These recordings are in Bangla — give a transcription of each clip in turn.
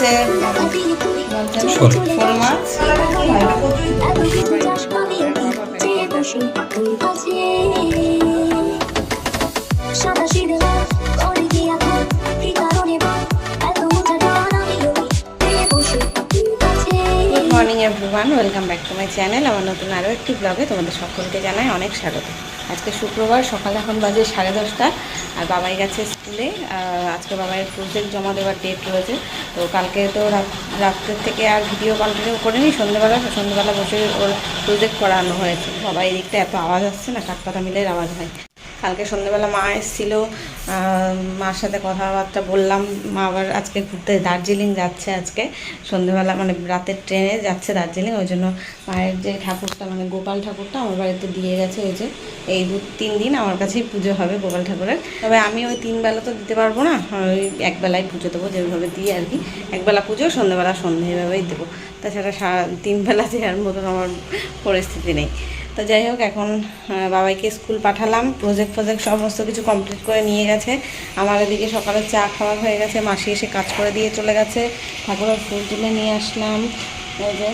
হচ্ছে শোল। মাছ। Morning everyone welcome back to my channel আমার নতুন আরও একটি ব্লগে তোমাদের সকলকে জানাই অনেক স্বাগত। আজকে শুক্রবার সকাল এখন বাজে সাড়ে দশটা আর বাবাই গেছে আর আজকে বাবাই প্রজেক্ট জমা দেওয়ার ডেট রয়েছে। তো কালকে তো রাত- রাত্রের থেকে আর ভিডিও কন্টিনিউ করিনি সন্ধ্যেবেলা সন্ধ্যেবেলা বসে ওর প্রজেক্ট করানো হয়েছে। বাবা এই দিকটা এত আওয়াজ আসছে না কাঠপাতা মিলের আওয়াজ হয়। কালকে সন্ধ্যেবেলা মা এসেছিল মার সাথে কথাবার্তা বললাম, মা আবার আজকে ঘুরতে দার্জিলিং যাচ্ছে আজকে। সন্ধ্যেবেলা মানে রাতের ট্রেনে যাচ্ছে দার্জিলিং, ওই জন্য মায়ের যে ঠাকুরটা মানে গোপাল ঠাকুরটা আমার বাড়িতে দিয়ে গেছে, ওই যে এই দু, তিন দিন আমার কাছেই পুজো হবে গোপাল ঠাকুরের। তবে আমি ওই তিন বেলা তো দিতে পারব না ওই একবেলায় পুজো দেবো যেভাবে দিই আর কি। একবেলা পুজো, সন্ধ্যেবেলা সন্ধ্যে এভাবেই দেবো। তাছাড়া সারা তিন বেলা দেওয়ার মতন আমার পরিস্থিতি নেই। তো যাই হোক, এখন বাবাইকে স্কুল পাঠালাম। প্রজেক্ট ফজেক্ট সমস্ত কিছু কমপ্লিট করে নিয়ে গেছে। আমার এদিকে সকালে চা খাওয়া হয়ে গেছে। মাসি এসে কাজ করে দিয়ে চলে গেছে। ঠাকুরের ফুল তুলে নিয়ে আসলাম। এই যে,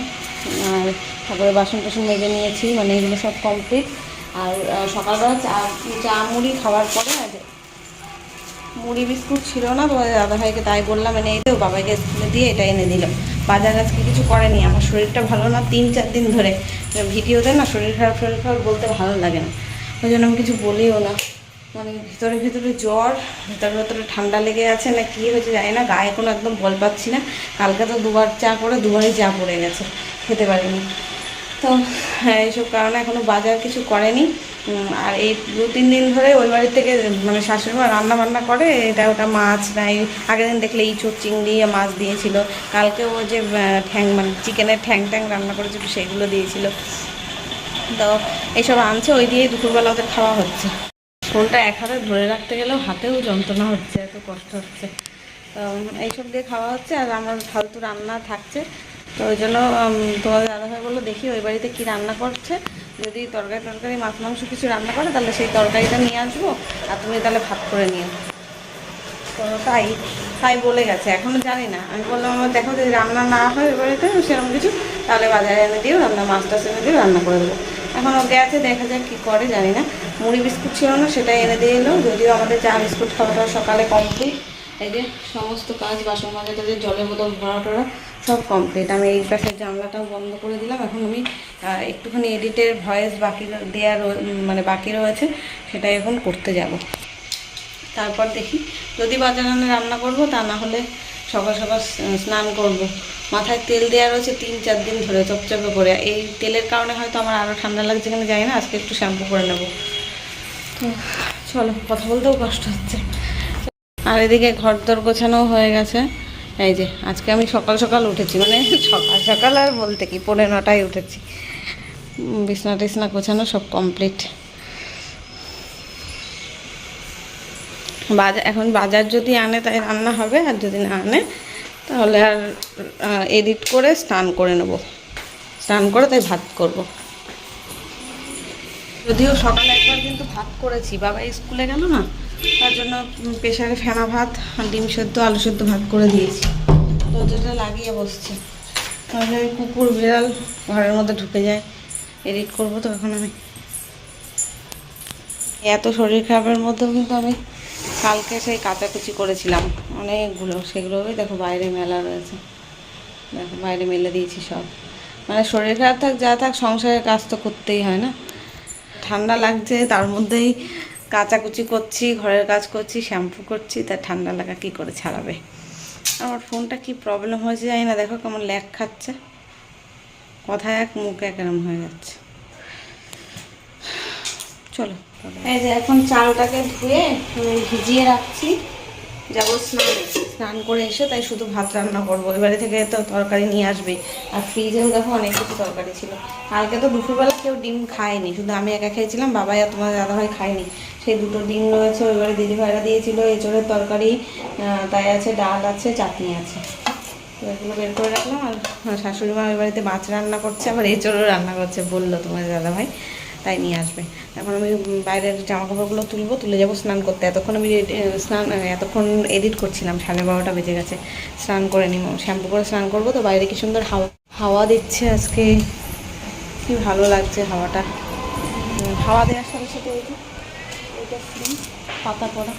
আর ঠাকুরের বাসন টাসন মেজে নিয়েছি মানে এগুলো সব কমপ্লিট আর সকালবেলা চা চা, মুড়ি খাওয়ার পরে মুড়ি বিস্কুট ছিল না, তো দাদা ভাইকে তাই বললাম, এনে দিতে বাবাকে স্কুলে দিয়ে এটা এনে দিল। বাজার আজকে কিছু করেনি, আমার শরীরটা ভালো না, তিন চার দিন ধরে। ভিডিওতে না শরীর খারাপ শরীর খারাপ বলতে ভালো লাগে না। ওই জন্য আমি কিছু বলিও না। মানে ভিতরে ভিতরে জ্বর, ভিতরে ভিতরে ঠান্ডা লেগে আছে না কী হয়েছে জানি না, গায়ে কোনো একদম বল পাচ্ছি না। কালকে তো দুবার চা করে, দুবারই চা পড়ে গেছে, খেতে পারিনি। তো হ্যাঁ এইসব কারণে এখনও বাজার কিছু করেনি। আর এই দু, তিন দিন ধরে ওই বাড়ি থেকে মানে শাশুড়ি মা রান্না বান্না করে, এটা ওটা মাছ নাই। আগের দিন দেখলে ইঁচড় চিংড়ি মাছ দিয়েছিল। কালকে ও যে ঠ্যাং মানে চিকেনের ঠ্যাং ট্যাং রান্না করেছিল, সেগুলো দিয়েছিল। তো এইসব আনছে, ওই দিয়েই দুপুরবেলা ওদের খাওয়া হচ্ছে। ফোনটা এক হাতে ধরে রাখতে গেলেও হাতেও যন্ত্রণা হচ্ছে, এত কষ্ট হচ্ছে। তো, এইসব দিয়ে খাওয়া হচ্ছে, আর আমার ফালতু রান্না থাকছে। তো ওই জন্য তোমাদের দাদাভাই বলল, দেখি ওই বাড়িতে কি রান্না করছে। যদি তরকারি টরকারি, মাছ, মাংস কিছু রান্না করে, তাহলে সেই তরকারিটা নিয়ে আসব আর তুমি তাহলে ভাত করে নিও। তো তাই তাই বলে গেছে। এখনও জানি না। আমি বললাম, আমার দেখো যদি রান্না না হয় ওই বাড়িতে সেরকম কিছু, তাহলে বাজারে এনে দিও রান্না মাছ টাছ এনে দিও, রান্না করে দেবো। এখন ও গেছে দেখা যাক কী করে, জানি না। মুড়ি বিস্কুট ছিল না সেটা এনে দিয়ে এলো। যদিও আমাদের চা বিস্কুট খাওয়াটা সকালে কমপ্লিট এই যে, সমস্ত কাজ, বাসন মাজা টাজা জলের বোতল ভরা টরা সব কমপ্লিট আমি এই পাশের জানলাটাও বন্ধ করে দিলাম। এখন আমি একটুখানি এডিটের ভয়েস বাকি দেওয়া মানে বাকি রয়েছে, সেটাই এখন করতে যাব। তারপর দেখি, যদি বাজার আনে রান্না করব, তা না হলে সকাল সকাল স্নান করব। মাথায় তেল দেওয়া রয়েছে তিন চার দিন ধরে চপচপে করে। এই তেলের কারণে হয়তো আমার আরও ঠান্ডা লাগছে কিনা জানি না, আজকে একটু শ্যাম্পু করে নেব। তো চলো, কথা বলতেও কষ্ট হচ্ছে। আর এদিকে ঘর দর গোছানোও হয়ে গেছে। এই যে, আজকে আমি সকাল সকাল উঠেছি মানে সকাল সকাল আর বলতে কি পনেরো নটায় উঠেছি। বিছনা টিছনা গোছানো সব কমপ্লিট বাজার এখন বাজার যদি আনে, তাই রান্না হবে, আর যদি না আনে, তাহলে আর এডিট করে স্নান করে নেব। স্নান করে তাই ভাত করব। যদিও সকালে একবার কিন্তু ভাত করেছি, বাবা স্কুলে গেল না তার জন্য প্রেশারে ফেনা ভাত ডিম সেদ্ধ, আলু সেদ্ধ ভাত করে দিয়েছি। দরজাটা লাগিয়ে বসছে। তাহলে কুকুর বিড়াল ঘরের মধ্যে ঢুকে যায়। এডিট করব তো এখন আমি। এত শরীর খারাপের মধ্যেও কিন্তু আমি কালকে সেই কাচাকুচি করেছিলাম। অনেকগুলো, সেগুলো দেখো বাইরে মেলা রয়েছে। দেখো বাইরে মেলে দিয়েছি সব। মানে শরীর খারাপ থাক, যা থাক, সংসারের কাজ তো করতেই হয় না। ঠান্ডা লাগছে, তার মধ্যেই কাচাকুচি করছি, ঘরের কাজ করছি, শ্যাম্পু করছি, তা ঠান্ডা লাগা কি করে ছাড়াবে? আমার ফোনটা কি প্রবলেম হয়েছে জানি না, দেখো কেমন ল্যাগ খাচ্ছে। কথা এক, মুখ এক এরম হয়ে যাচ্ছে। চলো এই যে এখন চালটাকে ধুয়ে ভিজিয়ে রাখছি। যাব স্নান। স্নান করে এসে তাই শুধু ভাত রান্না করব। এবারে থেকে তো তরকারি নিয়ে আসবে। আর ফ্রিজেও দেখো অনেক কিছু তরকারি ছিল। কালকে তো দুপুরবেলা কেউ ডিম খায়নি। শুধু আমি একা খেয়েছিলাম, বাবাই আর তোমার দাদাভাই খায়নি। সেই দুটো ডিম রয়েছে ওইবারে দিদি দিদিভাইরা দিয়েছিল, এঁচড়ের তরকারি তাই আছে ডাল আছে, চাটনি আছে। এগুলো বের করে রাখলাম আর শাশুড়ি মা ওই বাড়িতে মাছ রান্না করছে, আবার এঁচড়ও রান্না করছে বলল তোমার দাদাভাই। তাই নিয়ে আসবে। এখন আমি বাইরের জামা কাপড়গুলো তুলবো, তুলে যাব স্নান করতে। এতক্ষণ আমি স্নান এতক্ষণ এডিট করছিলাম, সাড়ে বারোটা বেজে গেছে। স্নান করে নিব। শ্যাম্পু করে স্নান করব তো বাইরে কি সুন্দর হাওয়া হাওয়া দিচ্ছে আজকে। কি ভালো লাগছে হাওয়াটা। হাওয়া দেওয়ার সাথে সাথে এই যে এইটা পাতা পড়া।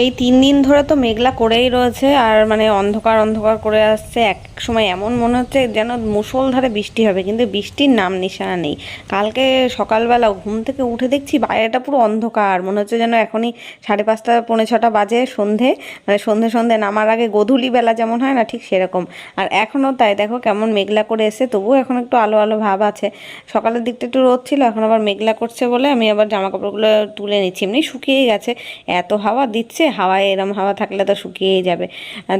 এই তিন দিন ধরে তো মেঘলা করেই রয়েছে আর মানে অন্ধকার অন্ধকার করে আসছে। এক সময় এমন মনে হচ্ছে যেন মুষলধারে বৃষ্টি হবে, কিন্তু বৃষ্টির নাম নিশানা নেই। কালকে সকালবেলা ঘুম থেকে উঠে দেখছি বাইরেটা পুরো অন্ধকার। মনে হচ্ছে যেন এখনই সাড়ে পাঁচটা, পৌনে ছটা বাজে সন্ধে। মানে সন্ধে সন্ধে নামার আগে গধূলি বেলা যেমন হয় না ঠিক সেরকম। আর এখনও তাই, দেখো কেমন মেঘলা করে এসে তবুও এখন একটু আলো আলো ভাব আছে। সকালের দিকটা একটু রোদ ছিল, এখন আবার মেঘলা করছে বলে আমি আবার জামা কাপড়গুলো তুলে নিচ্ছি। এমনি শুকিয়েই গেছে। এত হাওয়া দিচ্ছে হাওয়ায় এরম হাওয়া থাকলে তো শুকিয়েই যাবে।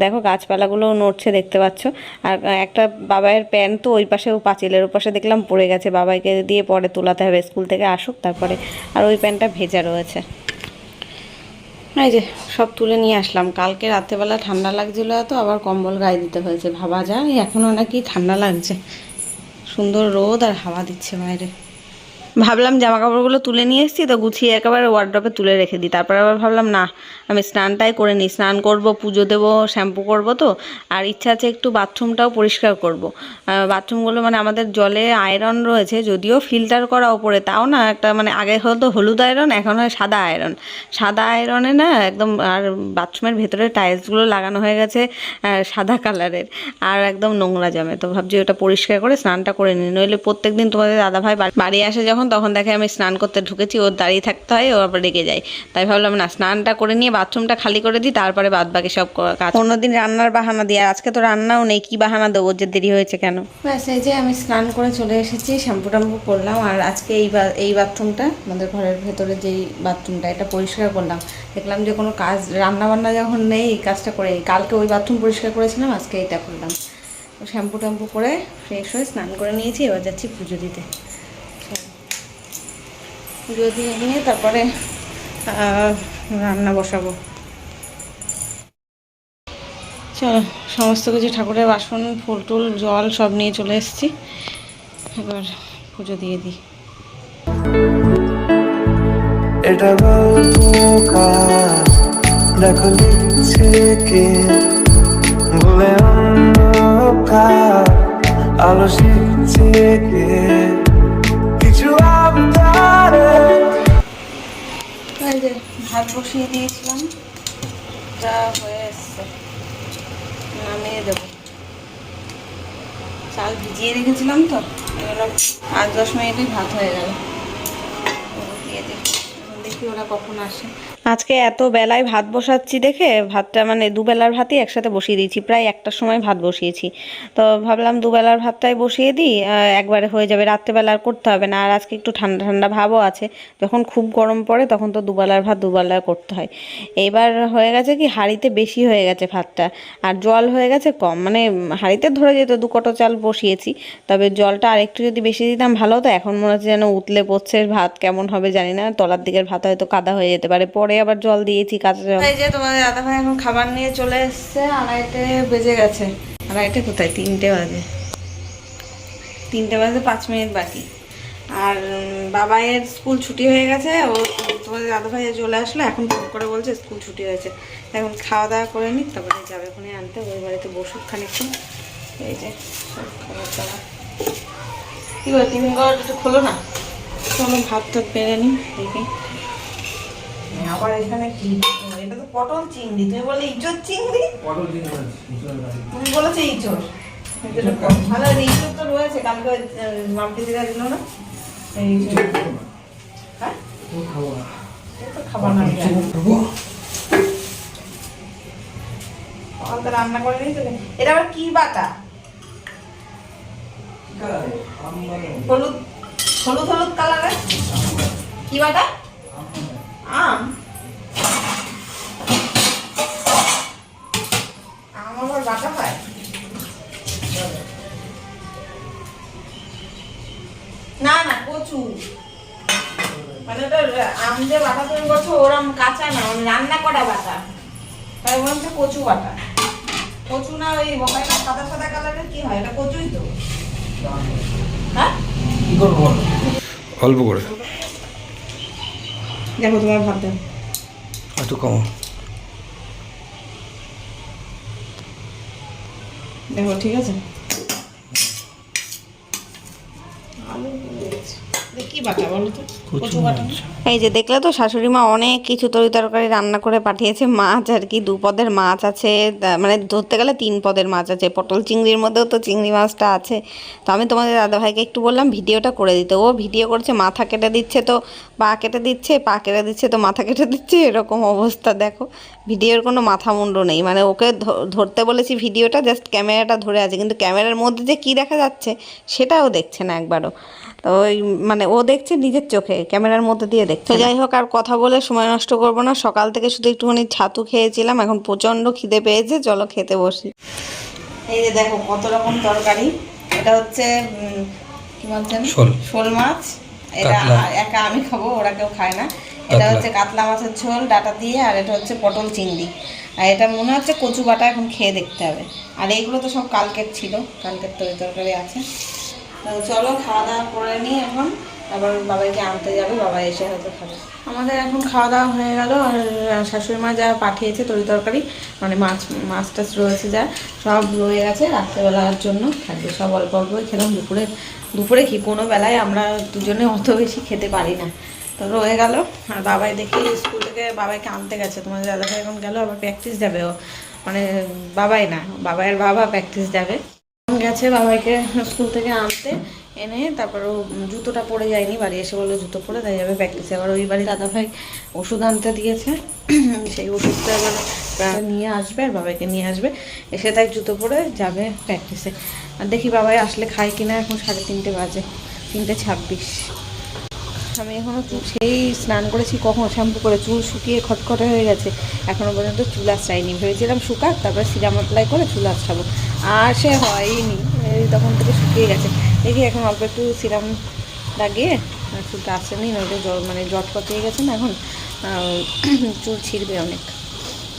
দেখো গাছপালাগুলো নড়ছে, দেখতে পাচ্ছ। আর একটা বাবাইয়ের প্যান্ট তো ওই পাশেও পাঁচিলের ওপাশে দেখলাম পড়ে গেছে। বাবাইকে দিয়ে পরে তোলাতে হবে, স্কুল থেকে আসুক, তারপরে আর ওই প্যান্টটা ভেজা রয়েছে। এই যে, সব তুলে নিয়ে আসলাম। কালকে রাত্রেবেলা ঠান্ডা লাগছিল তো আবার কম্বল গায়ে দিতে হয়েছে। ভাবা যায় এখনও নাকি ঠান্ডা লাগছে। সুন্দর রোদ আর হাওয়া দিচ্ছে বাইরে। ভাবলাম জামা কাপড়গুলো তুলে নিয়ে এসেছি, তো গুছিয়ে একেবারে ওয়ার্ড্রপে তুলে রেখে দিই। তারপর আবার ভাবলাম, না, আমি স্নানটাই করে নিই। স্নান করব, পুজো দেবো, শ্যাম্পু করব তো। আর ইচ্ছা আছে একটু বাথরুমটাও পরিষ্কার করব। বাথরুমগুলো মানে আমাদের জলে আয়রন রয়েছে, যদিও ফিল্টার করা ওপরে তাও না, একটা মানে আগে হতো হলুদ আয়রন এখন হয় সাদা আয়রন সাদা আয়রনে না একদম, আর বাথরুমের ভেতরে টাইলসগুলো লাগানো হয়ে গেছে সাদা কালারের আর একদম নোংরা জমে। তো ভাবছি ওটা পরিষ্কার করে স্নানটা করে নিই। নইলে প্রত্যেকদিন তোমাদের দাদাভাই বাড়ি আসে যখন তখন দেখে আমি স্নান করতে ঢুকেছি ওর দাঁড়িয়ে থাকতে হয় ও আবার রেগে যায়। তাই ভাবলাম না স্নানটা করে নিয়ে বাথরুমটা খালি করে দিই তারপরে বাদ বাকি সব কাজ অন্যদিন রান্নার বাহানা দিয়ে আর আজকে তো রান্নাও নেই কি বাহানা দেবো যে দেরি হয়েছে কেন? ব্যাস এই যে আমি স্নান করে চলে এসেছি শ্যাম্পু টাম্পু করলাম আর আজকে এই বা- এই বাথরুমটা আমাদের ঘরের ভেতরে যেই বাথরুমটা এটা পরিষ্কার করলাম। দেখলাম যে কোনো কাজ রান্না বান্না যখন নেই এই কাজটা করে কালকে ওই বাথরুম পরিষ্কার করেছিলাম আজকে এটা করলাম। শ্যাম্পু ট্যাম্পু করে ফ্রেশ হয়ে স্নান করে নিয়েছি এবার যাচ্ছি পুজো দিতে। পুজো দিয়ে নিয়ে তারপরে রান্না বসাবো। চলো, সমস্ত কিছু ঠাকুরের বাসন, ফুল টুল, জল সব নিয়ে চলে এসেছি। এবার পুজো দিয়ে দিই। এটা দেখো কে? আলো শিখছে কে? ভাত বসিয়ে দিয়েছিলাম। যা হয়ে এসছে। নামিয়ে দেব। চাল ভিজিয়ে রেখেছিলাম তো এগুলো পাঁচ দশ মিনিটই ভাত হয়ে গেল। দেখি ওরা কখন আসে। আজকে এত বেলায় ভাত বসাচ্ছি দেখে, ভাতটা মানে দুবেলার ভাতই একসাথে বসিয়ে দিয়েছি, প্রায় একটার সময় ভাত বসিয়েছি। তো ভাবলাম দুবেলার ভাতটাই বসিয়ে দিই একবারে হয়ে যাবে, রাত্রেবেলা আর করতে হবে না, আর আজকে একটু ঠান্ডা ঠান্ডা ভাবও আছে, যখন খুব গরম পড়ে তখন তো দুবেলার ভাত দুবেলার করতে হয়। এবার হয়ে গেছে কি, হাঁড়িতে বেশি হয়ে গেছে ভাতটা, আর জল হয়ে গেছে কম মানে হাঁড়িতে ধরে যেত দু কটো চাল বসিয়েছি, তবে জলটা আর একটু যদি বেশি দিতাম ভালো হতো, এখন মনে হচ্ছে যেন উতলে পড়ছে ভাত, কেমন হবে জানি না, তলার দিকের ভাত হয়তো কাদা হয়ে যেতে পারে পরে। আবার জল দিয়েছি কাঁচা জল। এই যে তোমাদের দাদা ভাই এখন খাবার নিয়ে চলে এসছে আড়াইটে বেজে গেছে। আড়াইটে কোথায়? তিনটে বাজে। তিনটে বাজে পাঁচ মিনিট বাকি। আর উম, বাবাইয়ের স্কুল ছুটি হয়ে গেছে ও তোমাদের দাদা ভাই চলে আসলো এখন ফোন করে বলছে স্কুল ছুটি হয়েছে। এখন খাওয়া দাওয়া করে নিক তারপরে যাবে ওখানে আনতে ওই বাড়িতে বসুক খানিকক্ষণ। এই যে খাবার দাবার। কি বলে টিফিন খোলো না? চলো ভাত টাত পেরে নি দেখি। আবার এখানে কি? এটা তো পটল চিংড়ি। তুমি বলে ইঁচড় চিংড়ি? তুমি বলেছ ইঁচড়। ভালো ইঁচড় তো রয়েছে। কালকে মামটি দিদা দিল না? হ্যাঁ? তো খাবার না সকাল তো রান্না করে এটা আবার কি বাটা? হলুদ হলুদ হলুদ কালারের কি বাটা? আম? আম আবার বাটা হয়? না না কচু। মানে ওটা আম যে বাটা তুমি করছ ওরম কাঁচা না মানে রান্না করা বাটা। তাই বলছে কচু বাটা। কচু না ওই হয় না সাদা সাদা কালারের কি হয়? এটা কচুই তো। হ্যাঁ? কি করব অল্প করে। দেখো তোমার ভাত দেন একটু কম। দেখো ঠিক আছে আলু কি বাটা বলো তো কচু বাটা এই যে দেখলে তো শাশুড়ি মা অনেক কিছু তরি তরকারি রান্না করে পাঠিয়েছে মাছ আর কি দু পদের মাছ আছে মানে ধরতে গেলে তিন পদের মাছ আছে পটল চিংড়ির মধ্যেও তো চিংড়ি মাছটা আছে। তো আমি তোমাদের দাদাভাইকে একটু বললাম ভিডিওটা করে দিতে ও ভিডিও করছে মাথা কেটে দিচ্ছে তো পা কেটে দিচ্ছে পা কেটে দিচ্ছে তো মাথা কেটে দিচ্ছে এরকম অবস্থা দেখো। ভিডিওর কোনো মাথা মুন্ডু নেই মানে ওকে ধ- ধরতে বলেছি ভিডিওটা জাস্ট ক্যামেরাটা ধরে আছে কিন্তু ক্যামেরার মধ্যে যে কী দেখা যাচ্ছে সেটাও দেখছে না একবারও। তো ওই মানে ও দেখছে নিজের চোখে ক্যামেরার মধ্যে দিয়ে দেখছে তো যাই হোক আর কথা বলে সময় নষ্ট করব না। সকাল থেকে শুধু একটুখানি ছাতু খেয়েছিলাম এখন প্রচণ্ড খিদে পেয়েছে চলো খেতে বসি। এই যে দেখো কত রকম তরকারি। এটা হচ্ছে কি বলছেন? শোল। মাছ। এটা একা আমি খাব ওরা কেউ খায় না। এটা হচ্ছে কাতলা মাছের ঝোল ডাটা দিয়ে আর এটা হচ্ছে পটল চিংড়ি। আর এটা মনে হচ্ছে কচু বাটা এখন খেয়ে দেখতে হবে। আর এইগুলো তো সব কালকের ছিল কালকের তরি তরকারি আছে। চলো, খাওয়া দাওয়া করে নিই এখন তারপর বাবাইকে আনতে যাবে, বাবা এসে হয়তো খাবে। আমাদের এখন খাওয়া দাওয়া হয়ে গেল, আর শাশুড়ি মা যা পাঠিয়েছে তরি তরকারি মানে মাছ মাছ টাছ রয়েছে যা, সব রয়ে গেছে রাত্রেবেলার জন্য, থাকবে সব অল্প অল্পই খেলাম। দুপুরে দুপুরে কি, কোনো বেলায় আমরা দুজনে অত বেশি খেতে পারি না। তো রয়ে গেল, আর বাবাই দেখি স্কুল থেকে বাবাইকে আনতে গেছে। তোমাদের দাদাভাই এখন গেল, আবার প্র্যাকটিস যাবে ও। মানে বাবাই না, বাবাইয়ের বাবা প্র্যাকটিস যাবে। গেছে বাবাইকে স্কুল থেকে আনতে, এনে তারপর ও জুতোটা পরে যায়নি, বাড়ি এসে বলল জুতো পরে, তাই যাবে প্র্যাকটিসে আবার ওই বাড়ি দাদাভাই ওষুধ আনতে দিয়েছে, সেই ওষুধটা এবার নিয়ে আসবে আর বাবাইকে নিয়ে আসবে। এসে তাই জুতো পরে যাবে প্র্যাকটিসে আর দেখি বাবাই আসলে খায় কিনা, এখন সাড়ে তিনটে বাজে, তিনটে ছাব্বিশ। আমি এখনও সেই স্নান করেছি কখন? শ্যাম্পু করে চুল শুকিয়ে খটখটে হয়ে গেছে। এখনও পর্যন্ত চুল আশ্রাইনি ভেবেছিলাম শুকাক, তারপরে সিরাম অ্যাপ্লাই করে চুল আশ্রাবো আর সে হয়নি তখন থেকে শুকিয়ে গেছে। দেখি এখন অল্প একটু সিরাম লাগিয়ে চুলটা আসেনি নয়তো জ্বর মানে জটপট হয়ে গেছে না এখন চুল ছিঁড়বে অনেক।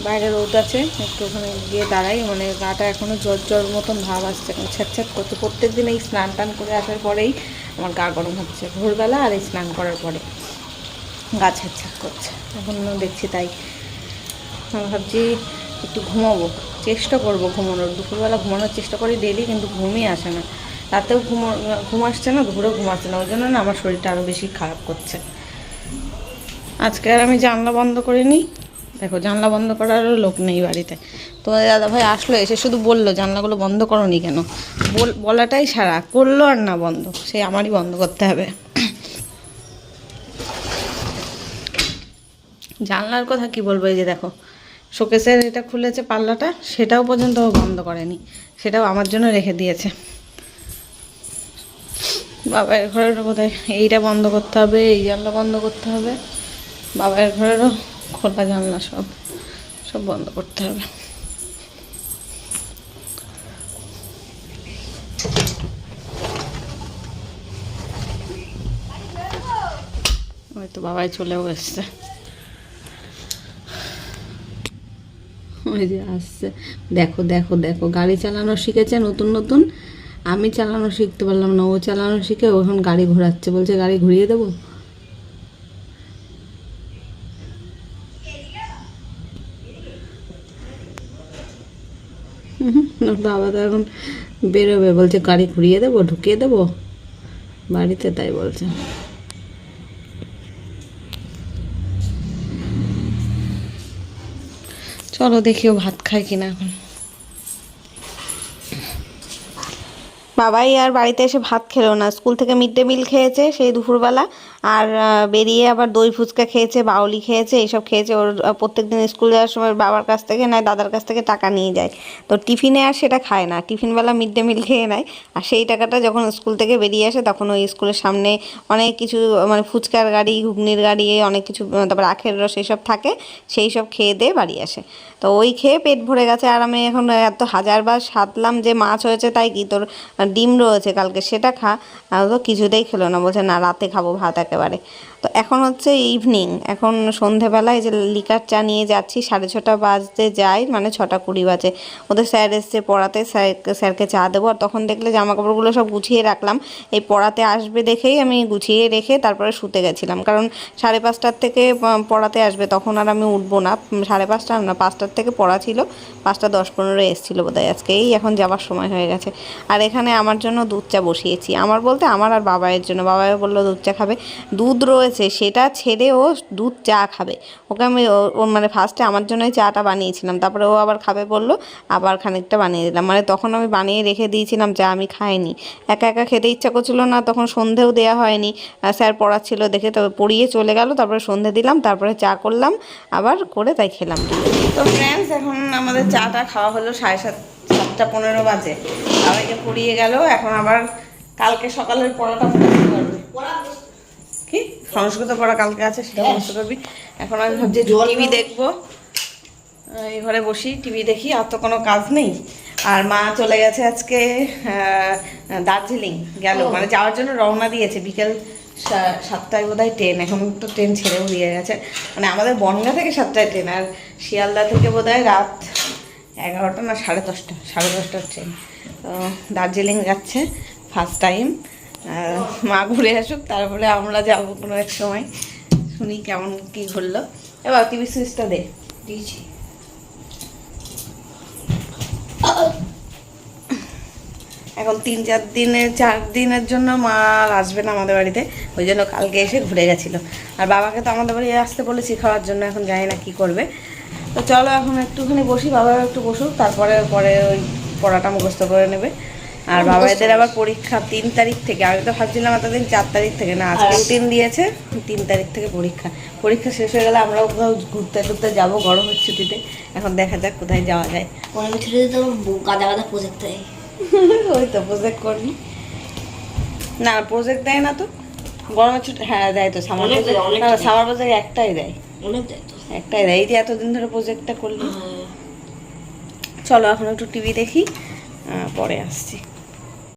বাইরে রোদ আছে, একটু ওখানে গিয়ে দাঁড়াই মানে গাটা এখনও জ্বর জ্বর মতন ভাব আসছে। এখন ছ্যাঁত করছে। প্রত্যেক দিন এই স্নান টান করে আসার পরেই আমার গা গরম হচ্ছে। ভোরবেলা আর এই স্নান করার পরে গা ছ্যাঁত করছে। এখন দেখছি তাই। আমি ভাবছি একটু ঘুমাবো। চেষ্টা করব ঘুমানোর। দুপুরবেলা ঘুমানোর চেষ্টা করি ডেলি কিন্তু ঘুমই আসে না। রাতেও ঘুম ঘুম আসছে না, দুপুরেও ঘুম আসছে না। ওই জন্য না আমার শরীরটা আরও বেশি খারাপ করছে। আজকে আর আমি জানলা বন্ধ করিনি। দেখো, জানলা বন্ধ করারও লোক নেই বাড়িতে। তোমাদের দাদা ভাই আসলো, এসে শুধু বলল, জানলাগুলো বন্ধ করনি কেন? বল- বলাটাই সারা। করল আর না বন্ধ। সেই আমারই বন্ধ করতে হবে। জানলার কথা কি বলব? এই যে দেখো শোকেসের এটা খুলেছে পাল্লাটা, সেটাও পর্যন্ত বন্ধ করেনি। সেটাও আমার জন্য রেখে দিয়েছে। বাবার ঘরেরও কোথায় এইটা বন্ধ করতে হবে, এই জানলা বন্ধ করতে হবে। বাবার ঘরেরও খোলা জানলা সব সব বন্ধ করতে হবে। হয়তো বাবাই চলেও এসছে। ওই যে আসছে। দেখো দেখো দেখো, গাড়ি চালানো শিখেছে নতুন নতুন। আমি চালানো শিখতে পারলাম না, ও চালানো শিখে এখন গাড়ি ঘোরাচ্ছে। বলছে, গাড়ি ঘুরিয়ে দেবো? বাবা তো এখন বেরোবে। বলছে, গাড়ি ঘুরিয়ে দেবো, ঢুকিয়ে দেবো? বাড়িতে তাই বলছে। চলো দেখিও ভাত খায় কিনা এখন। বাবাই আর বাড়িতে এসে ভাত খেলো না। স্কুল থেকে মিড ডে মিল খেয়েছে সেই দুপুরবেলা। আর বেরিয়ে আবার দই ফুচকা খেয়েছে, বাউলি খেয়েছে, এইসব খেয়েছে। ওর প্রত্যেক দিন স্কুল যাওয়ার সময় বাবার কাছ থেকে নয়, দাদার কাছ থেকে টাকা নিয়ে যায়। তো টিফিনে আর সেটা খায় না। টিফিনবেলা মিড ডে মিল খেয়ে নেয়। আর সেই টাকাটা যখন স্কুল থেকে বেরিয়ে আসে, তখন ওই স্কুলের সামনে অনেক কিছু মানে ফুচকার গাড়ি, ঘুগনির গাড়ি, অনেক কিছু, তারপর আখের রস, এইসব থাকে। সেই সব খেয়ে দিয়ে বাড়ি আসে। তো ওই খেয়ে পেট ভরে গেছে। আর আমি এখন এত হাজারবার সাতলাম যে মাছ হয়েছে তাই কি? তোর ডিম রয়েছে কালকে, সেটা খা। তো কিছুতেই খেলো না। বলছে, না, রাতে খাব ভাত একেবারে একেবারে তো এখন হচ্ছে ইভিনিং এখন সন্ধেবেলায় যে লিকার চা নিয়ে যাচ্ছি, সাড়ে ছটা বাজতে যাই মানে ছটা কুড়ি বাজে। ওদের স্যার এসছে পড়াতে, স্যার, স্যারকে চা দেবো। আর তখন দেখলে জামা কাপড়গুলো সব গুছিয়ে রাখলাম। এই পড়াতে আসবে দেখেই আমি গুছিয়ে রেখে তারপরে শুতে গেছিলাম। কারণ সাড়ে পাঁচটার থেকে পড়াতে আসবে, তখন আর আমি উঠবো না। সাড়ে পাঁচটা না, পাঁচটার থেকে পড়া ছিল। পাঁচটা দশ পনেরো এসেছিল বোধহয় আজকে। এই এখন যাওয়ার সময় হয়ে গেছে। আর এখানে আমার জন্য দুধ চা বসিয়েছি। আমার বলতে আমার আর বাবাইয়ের জন্য। বাবাই বলল দুধ চা খাবে। দুধ রয়েছে, সেটা ছেড়ে ও দুধ চা খাবে। ওকে আমি ও- মানে ফার্স্টে আমার জন্যই চাটা বানিয়েছিলাম, তারপরে ও আবার খাবে বলল, আবার খানিকটা বানিয়ে দিলাম। মানে তখন আমি বানিয়ে রেখে দিয়েছিলাম চা আমি খাইনি। একা একা খেতে ইচ্ছা করছিল না, তখন সন্ধেও দেওয়া হয়নি। স্যার পড়াচ্ছিল দেখে তবে পড়িয়ে চলে গেল, তারপরে সন্ধে দিলাম, তারপরে চা করলাম, আবার করে তাই খেলাম তো ফ্রেন্ডস এখন আমাদের চাটা খাওয়া হলো সাড়ে সাত, সাতটা পনেরো বাজে। সবাইকে পড়িয়ে গেল, এখন আবার কালকে সকালের কি সংস্কৃত পড়া কালকে আছে সেটা মুখস্থ করবি। এখন আমি ভাবছি টিভি দেখব। এই ঘরে বসি টিভি দেখি আর তো কোনো কাজ নেই। আর মা চলে গেছে আজকে দার্জিলিং গেল। মানে যাওয়ার জন্য রওনা দিয়েছে। বিকেল সাতটায় বোধহয় ট্রেন। এখন তো ট্রেন ছেড়েও দিয়ে গেছে। মানে আমাদের বনগা থেকে সাতটায় ট্রেন আর শিয়ালদা থেকে বোধহয় রাত এগারোটা না সাড়ে দশটা সাড়ে দশটার ট্রেন। তো দার্জিলিং যাচ্ছে ফার্স্ট টাইম। মা ঘুরে আসুক, তারপরে আমরা যাব কোনো এক সময়। শুনি কেমন কি ঘুরলো। এবার টিভি সুইচটা দে। দিয়েছি। এখন তিন চার দিনের চার দিনের জন্য মা আসবে না আমাদের বাড়িতে। ওই জন্য কালকে এসে ঘুরে গেছিল। আর বাবাকে তো আমাদের বাড়ি আসতে বলেছি, খাওয়ার জন্য এখন জানি না কি করবে। তো চলো এখন একটুখানি বসি বাবা একটু বসুক, তারপরে, পরে ওই পড়াটা মুখস্থ করে নেবে। আর বাবাদের আবার পরীক্ষা তিন তারিখ থেকে আমি তো ভাবছিলাম এতদিন চার তারিখ থেকে না আজকে রুটিন দিয়েছে তিন তারিখ থেকে পরীক্ষা। পরীক্ষা শেষ হয়ে গেলে আমরাও কোথাও ঘুরতে টুরতে যাব গরমের ছুটিতে। এখন দেখা যাক কোথায় যাওয়া যায়। পনেরো ছুটিতে তো গাদা গাদা প্রজেক্ট দেয়। ওই তো প্রজেক্ট করবি না প্রজেক্ট দেয় না তো। গরমের ছুটি হ্যাঁ দেয় তো সামার না সামার প্রজেক্ট একটাই দেয়। অনেক দেয় তো। একটাই দেয় এই যে এতদিন ধরে প্রজেক্টটা করলি। চলো এখন একটু টিভি দেখি পরে আসছি।